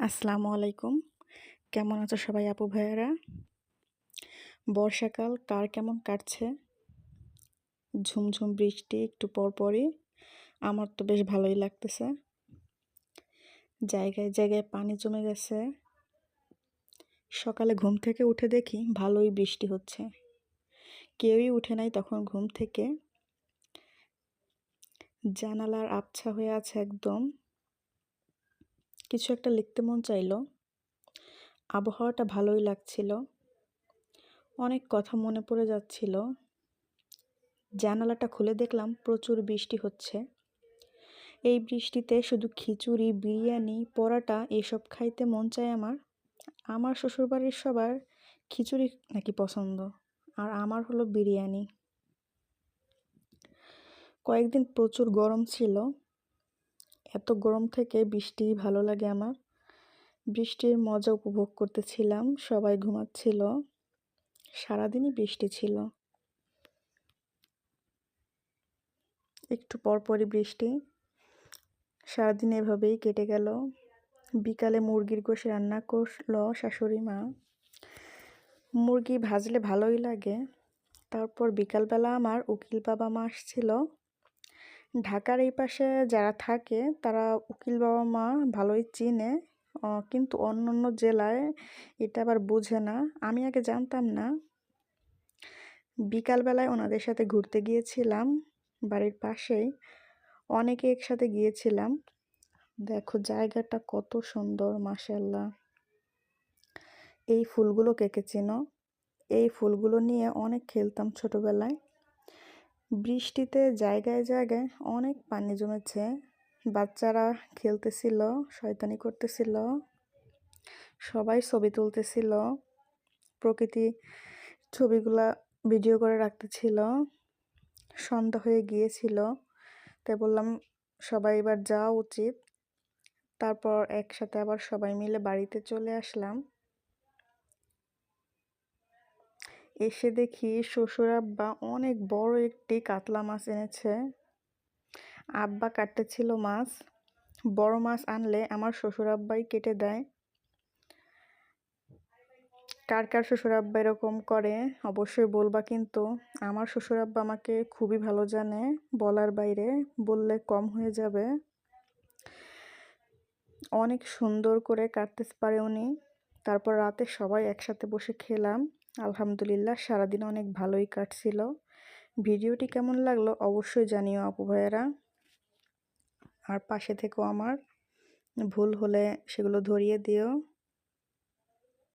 আসসালামু আলাইকুম। কেমন আছো সবাই আপু ভাইয়ারা? বর্ষাকাল, কার কেমন কাটছে? ঝুমঝুম বৃষ্টি, একটু পর পরপরই। আমার তো বেশ ভালোই লাগতেছে। জায়গায় জায়গায় পানি জমে গেছে। সকালে ঘুম থেকে উঠে দেখি ভালোই বৃষ্টি হচ্ছে। কেউই উঠে নাই তখন ঘুম থেকে। জানালার আবছা হয়ে আছে একদম। কিছু একটা লিখতে মন চাইলো। আবহাওয়াটা ভালোই লাগছিল। অনেক কথা মনে পড়ে যাচ্ছিল। জানালাটা খুলে দেখলাম প্রচুর বৃষ্টি হচ্ছে। এই বৃষ্টিতে শুধু খিচুড়ি, বিরিয়ানি, পরাটা এসব খাইতে মন চায় আমার। আমার শ্বশুরবাড়ির সবার খিচুড়ি নাকি পছন্দ, আর আমার হলো বিরিয়ানি। কয়েকদিন প্রচুর গরম ছিল। এত গরম থেকে বৃষ্টি ভালো লাগে আমার। বৃষ্টির মজা উপভোগ করতেছিলাম, সবাই ঘুমাচ্ছিল। সারাদিনই বৃষ্টি ছিল। একটু পরপরই বৃষ্টি। সারাদিন এভাবেই কেটে গেল। বিকালে মুরগির গোশ রান্না করল শাশুড়ি মা। মুরগি ভাজলে ভালোই লাগে। তারপর বিকালবেলা আমার উকিল বাবা মা আসছিল। ঢাকার এই পাশে যারা থাকে, তারা উকিল বাবা মা ভালোই চিনে। কিন্তু অন্য অন্য জেলায় এটা আবার বোঝে না। আমি আগে জানতাম না। বিকালবেলায় ওনাদের সাথে ঘুরতে গিয়েছিলাম বাড়ির পাশেই। অনেকে একসাথে গিয়েছিলাম। দেখো জায়গাটা কত সুন্দর মাসাল্লাহ এই ফুলগুলো কেকে চেনো? এই ফুলগুলো নিয়ে অনেক খেলতাম ছোটবেলায়। বৃষ্টিতে জায়গায় জায়গায় অনেক পানি জমেছে। বাচ্চারা খেলতেছিল, শয়তানি করতেছিল, সবাই ছবি তুলতেছিল, প্রকৃতি ছবিগুলা ভিডিও করে রাখতেছিল, সন্ধ্যা হয়ে গিয়েছিল। তাই বললাম, সবাই এবার যাওয়া উচিত। তারপর একসাথে আবার সবাই মিলে বাড়িতে চলে আসলাম। এসে দেখি শ্বশুর আব্বা অনেক বড় একটি কাতলা মাছ এনেছে। আব্বা কাটতেছিল মাছ। বড় মাছ আনলে আমার শ্বশুর আব্বাই কেটে দেয়। কার কার শ্বশুর আব্বা এরকম করে অবশ্যই বলবা, কিন্তু আমার শ্বশুর আব্বা আমাকে খুবই ভালো জানে বলার বাইরে, বললে কম হয়ে যাবে। অনেক সুন্দর করে কাটতে পারে উনি। তারপর রাতে সবাই একসাথে বসে খেলাম। আলহামদুলিল্লাহ, সারাদিন অনেক ভালোই কাটছিল। ভিডিওটি কেমন লাগল অবশ্যই জানিও আপু ভাইয়েরা। আর পাশে থেকেও আমার ভুল হলে সেগুলো ধরিয়ে দিও।